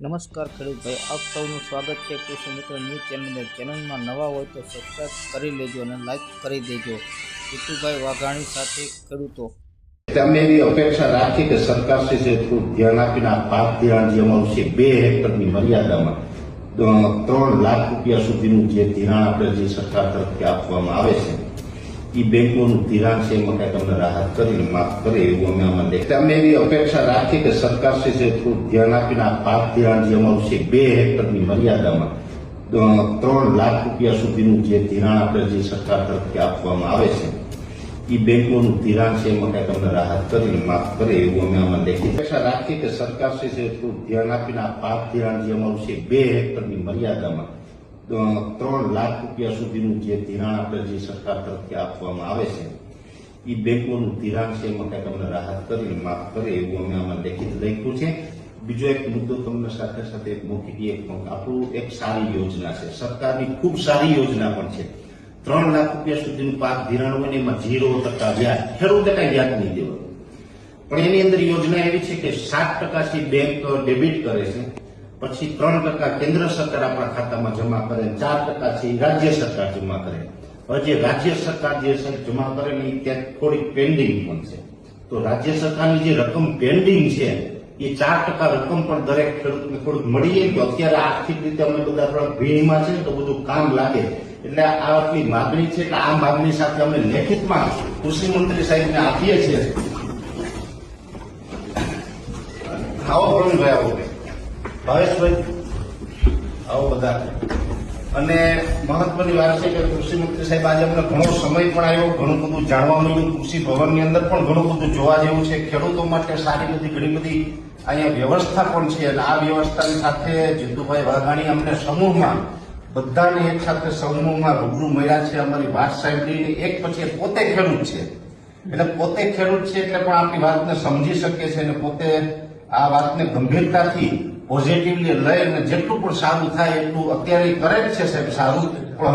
નમસ્કાર ખેડૂતભાઈ આપ સૌનું સ્વાગત છે. કૃષિ મિત્ર ન્યૂઝ ચેનલને. ચેનલમાં નવા હોય તો સબસ્ક્રાઈબ કરી લેજો અને લાઈક કરી દેજો. જીતુભાઈ વાઘાણી સાથે ખેડૂતો. અમે એવી અપેક્ષા રાખી કે સરકાર શ્રી છે થોડું ધ્યાન આપીને આ પાક ધિરાણ જે અમારું છે, બે હેક્ટરની મર્યાદામાં ત્રણ લાખ રૂપિયા સુધીનું જે ધિરાણ આપણે જે સરકાર તરફથી આપવામાં આવે છે એ બેંકોનું ધિરાણ છે એમાં કઈ તમને રાહત કરીને માફ કરે એવું અમે આમાં દેખતા અમે એવી અપેક્ષા રાખી કે સરકાર છે થોડું ધ્યાન આપીને આ પાક ધિરાણ જે અમારું છે બે હેક્ટરની મર્યાદામાં ત્રણ લાખ રૂપિયા સુધીનું જે ધિરાણ આપણે જે સરકાર તરફથી આપવામાં આવે છે એ બેંકોનું ધિરાણ છે એમાં કઈ તમને રાહત કરીને માફ કરે એવું અમે આમાં દેખી અપેક્ષા રાખીએ કે સરકાર છે થોડું ધ્યાન આપીને આ પાક ધિરાણ જે અમારું છે બે હેક્ટરની મર્યાદામાં ત્રણ લાખ રૂપિયા સુધીનું જે ધિરાણ આપણે જે સરકાર તરફથી આપવામાં આવે છે એ બેંકોનું ધિરાણ છે એમાં કઈ તમને રાહત કરીને માફ કરે એવું અમે આમાં લેખિત લખ્યું છે. બીજો એક મુદ્દો તમને સાથે સાથે એક મૂકી એક આપણું એક સારી યોજના છે. સરકારની ખૂબ સારી યોજના પણ છે. ત્રણ લાખ રૂપિયા સુધીનું પાક ધિરાણ હોય ને એમાં ઝીરો ટકા વ્યાજ, ખેડૂતે કાંઈ વ્યાજ નહીં દેવાનું. પણ એની અંદર યોજના એવી છે કે સાત ટકાથી બેંક ડેબિટ કરે છે પછી ત્રણ ટકા કેન્દ્ર સરકાર આપણા ખાતામાં જમા કરે ચાર ટકા છે રાજ્ય સરકાર જમા કરે. હવે રાજ્ય સરકાર જે જમા કરે ને ત્યાં થોડીક પેન્ડિંગ પણ છે. તો રાજ્ય સરકારની જે રકમ પેન્ડિંગ છે, એ ચાર ટકા રકમ પણ દરેક ખેડૂતને થોડુંક મળી જાય તો અત્યારે આર્થિક રીતે અમે બધા થોડા ભીડમાં છે તો બધું કામ લાગે. એટલે આ આપણી માગણી છે કે આ માગણી સાથે અમે લેખિતમાં કૃષિ મંત્રી સાહેબને આપીએ છીએ. આવો પ્રવીણભાઈ આવો. ભાવેશભાઈ આવો બધા. અને મહત્વની વાત છે કે કૃષિ મંત્રી સાહેબ આજે અમને ઘણો સમય પણ આવ્યો ઘણું બધું જાણવા મળ્યું. કૃષિ ભવનની અંદર પણ ઘણું બધું જોવા જેવું છે. ખેડૂતો માટે સારી બધી ઘણી બધી અહીંયા વ્યવસ્થા પણ છે. અને આ વ્યવસ્થાની સાથે જીતુભાઈ વાઘાણી અમને સમૂહમાં, બધાને એક સાથે સમૂહમાં રૂબરૂ મળ્યા છે. અમારી વાત સાંભળીને એક પછી પોતે ખેડૂત છે. એટલે પોતે ખેડૂત છે એટલે પણ આપણી વાતને સમજી શકે છે અને પોતે આ વાતને ગંભીરતાથી પોઝિટિવલી લઈ અને જેટલું પણ સારું થાય એટલું અત્યારે કરે છે સાહેબ સારું પણ